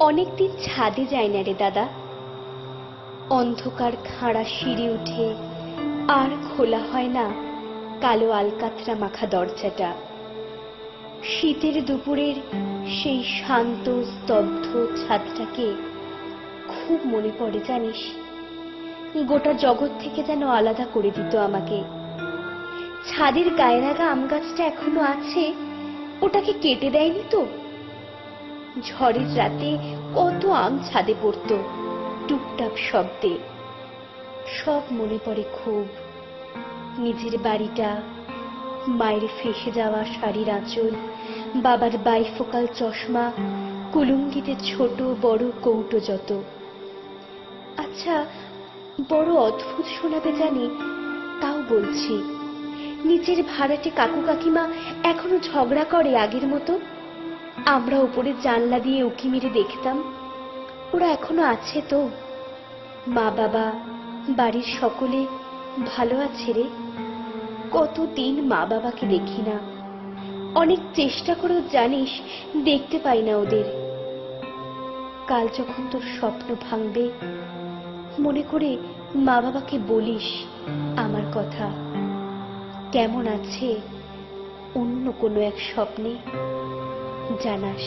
অনেকদিন ছাদে যায় না রে দাদা। অন্ধকার খাঁড়া সিঁড়ি উঠে আর খোলা হয় না কালো আলকাতরা মাখা দরজাটা। শীতের দুপুরের সেই শান্ত, স্তব্ধ ছাদটাকে খুব মনে পড়ে, জানিস? গোটা জগৎ থেকে যেন আলাদা করে দিত আমাকে। ছাদের গায়ে লাগা আম গাছটা এখনও আছে, ওটাকে কেটে দেয়নি তো? ঝড়ের রাতে কত আম ছাদে পড়তো টুকটাপ শব্দে। সব মনে পড়ে খুব। নিজের বাড়িটা, মায়ের ফেসে যাওয়া শাড়ির আঁচল, বাবার বাইফোকাল চশমা, কুলুঙ্গিতে ছোট বড় কৌটো যত। আচ্ছা বড় অদ্ভুত শোনাবে জানি, তাও বলছি। নিচের ভাড়াটে কাকু কাকিমা এখনও ঝগড়া করে আগের মতো? আমরা উপরে জানলা দিয়ে উকি মেরে দেখতাম, ওরা এখনও আছে তো। মা বাবা, বাড়ির সকলে ভালো আছে রে? কতদিন মা বাবাকে দেখি না। অনেক চেষ্টা করেও জানিস, দেখতে পাই না ওদের। কাল যখন তোর স্বপ্ন ভাঙবে, মনে করে মা বাবাকে বলিস আমার কথা। কেমন আছে অন্য কোনো এক স্বপ্নে? জানাস